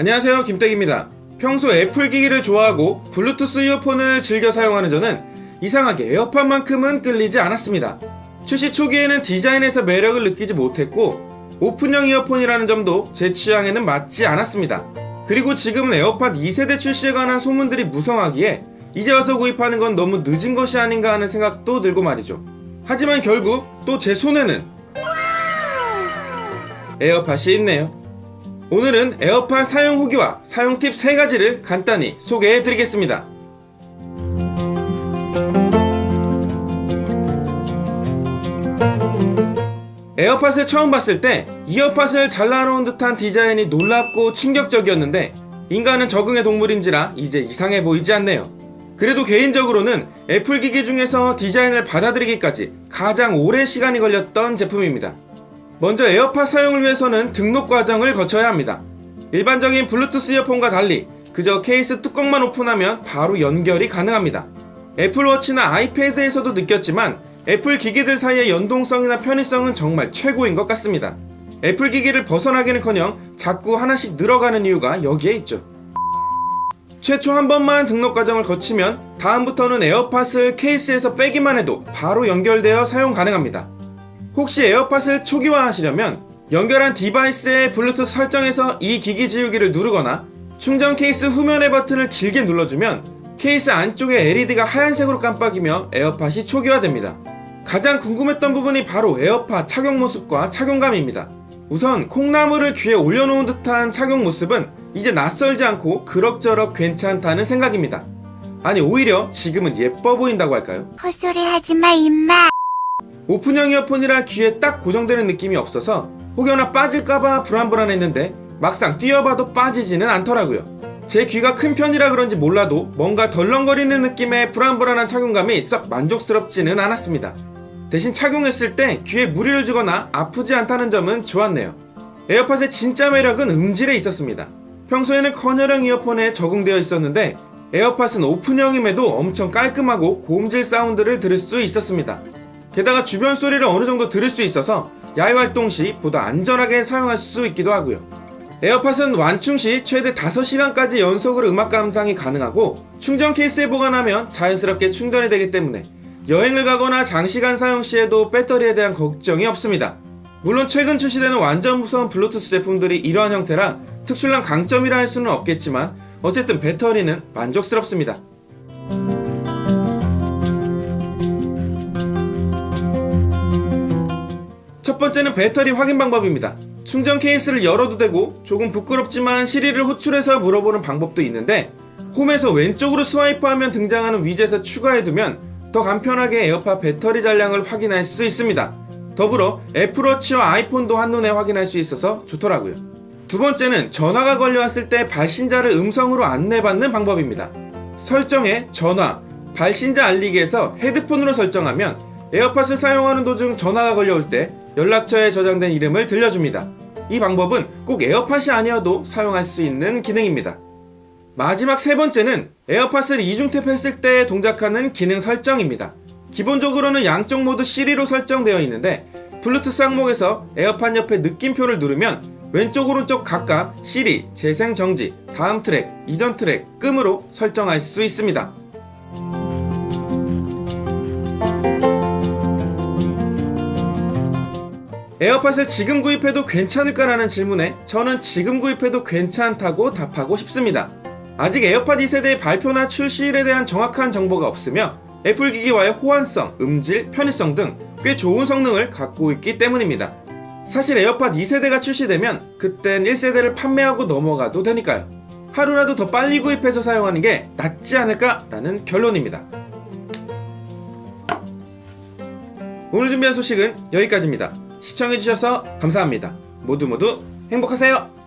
안녕하세요 김땡입니다. 평소 애플 기기를 좋아하고 블루투스 이어폰을 즐겨 사용하는 저는 이상하게 에어팟만큼은 끌리지 않았습니다. 출시 초기에는 디자인에서 매력을 느끼지 못했고 오픈형 이어폰이라는 점도 제 취향에는 맞지 않았습니다. 그리고 지금은 에어팟 2세대 출시에 관한 소문들이 무성하기에 이제 와서 구입하는 건 너무 늦은 것이 아닌가 하는 생각도 들고 말이죠. 하지만 결국 또 제 손에는 에어팟이 있네요 오늘은 에어팟 사용 후기와 사용 팁 3가지를 간단히 소개해 드리겠습니다. 에어팟을 처음 봤을 때 이어팟을 잘라놓은 듯한 디자인이 놀랍고 충격적이었는데 인간은 적응의 동물인지라 이제 이상해 보이지 않네요. 그래도 개인적으로는 애플 기기 중에서 디자인을 받아들이기까지 가장 오랜 시간이 걸렸던 제품입니다. 먼저 에어팟 사용을 위해서는 등록 과정을 거쳐야 합니다. 일반적인 블루투스 이어폰과 달리 그저 케이스 뚜껑만 오픈하면 바로 연결이 가능합니다. 애플워치나 아이패드에서도 느꼈지만 애플 기기들 사이의 연동성이나 편의성은 정말 최고인 것 같습니다. 애플 기기를 벗어나기는커녕 자꾸 하나씩 늘어가는 이유가 여기에 있죠. 최초 한 번만 등록 과정을 거치면 다음부터는 에어팟을 케이스에서 빼기만 해도 바로 연결되어 사용 가능합니다. 혹시 에어팟을 초기화하시려면 연결한 디바이스의 블루투스 설정에서 이 기기 지우기를 누르거나 충전 케이스 후면의 버튼을 길게 눌러주면 케이스 안쪽에 LED가 하얀색으로 깜빡이며 에어팟이 초기화됩니다. 가장 궁금했던 부분이 바로 에어팟 착용 모습과 착용감입니다. 우선 콩나물을 귀에 올려놓은 듯한 착용 모습은 이제 낯설지 않고 그럭저럭 괜찮다는 생각입니다. 아니 오히려 지금은 예뻐 보인다고 할까요? 헛소리 하지 마, 임마. 오픈형 이어폰이라 귀에 딱 고정되는 느낌이 없어서 혹여나 빠질까봐 불안불안했는데 막상 뛰어봐도 빠지지는 않더라고요. 제 귀가 큰 편이라 그런지 몰라도 뭔가 덜렁거리는 느낌의 불안불안한 착용감이 썩 만족스럽지는 않았습니다. 대신 착용했을 때 귀에 무리를 주거나 아프지 않다는 점은 좋았네요. 에어팟의 진짜 매력은 음질에 있었습니다. 평소에는 커널형 이어폰에 적응되어 있었는데 에어팟은 오픈형임에도 엄청 깔끔하고 고음질 사운드를 들을 수 있었습니다. 게다가 주변 소리를 어느 정도 들을 수 있어서 야외 활동 시 보다 안전하게 사용할 수 있기도 하고요. 에어팟은 완충 시 최대 5시간까지 연속으로 음악 감상이 가능하고 충전 케이스에 보관하면 자연스럽게 충전이 되기 때문에 여행을 가거나 장시간 사용 시에도 배터리에 대한 걱정이 없습니다. 물론 최근 출시되는 완전 무서운 블루투스 제품들이 이러한 형태라 특출난 강점이라 할 수는 없겠지만 어쨌든 배터리는 만족스럽습니다. 첫 번째는 배터리 확인 방법입니다. 충전 케이스를 열어도 되고 조금 부끄럽지만 시리를 호출해서 물어보는 방법도 있는데 홈에서 왼쪽으로 스와이프하면 등장하는 위젯을 추가해두면 더 간편하게 에어팟 배터리 잔량을 확인할 수 있습니다. 더불어 애플워치와 아이폰도 한눈에 확인할 수 있어서 좋더라고요. 두 번째는 전화가 걸려왔을 때 발신자를 음성으로 안내받는 방법입니다. 설정에 전화, 발신자 알리기에서 헤드폰으로 설정하면 에어팟을 사용하는 도중 전화가 걸려올 때 연락처에 저장된 이름을 들려줍니다. 이 방법은 꼭 에어팟이 아니어도 사용할 수 있는 기능입니다. 마지막 세 번째는 에어팟을 이중 탭 했을 때 동작하는 기능 설정입니다. 기본적으로는 양쪽 모두 시리로 설정되어 있는데 블루투스 항목에서 에어팟 옆에 느낌표를 누르면 왼쪽 오른쪽 각각 시리, 재생 정지, 다음 트랙, 이전 트랙, 끔으로 설정할 수 있습니다. 에어팟을 지금 구입해도 괜찮을까라는 질문에 저는 지금 구입해도 괜찮다고 답하고 싶습니다. 아직 에어팟 2세대의 발표나 출시일에 대한 정확한 정보가 없으며 애플 기기와의 호환성, 음질, 편의성 등 꽤 좋은 성능을 갖고 있기 때문입니다. 사실 에어팟 2세대가 출시되면 그땐 1세대를 판매하고 넘어가도 되니까요. 하루라도 더 빨리 구입해서 사용하는 게 낫지 않을까라는 결론입니다. 오늘 준비한 소식은 여기까지입니다. 시청해주셔서 감사합니다. 모두 모두 행복하세요!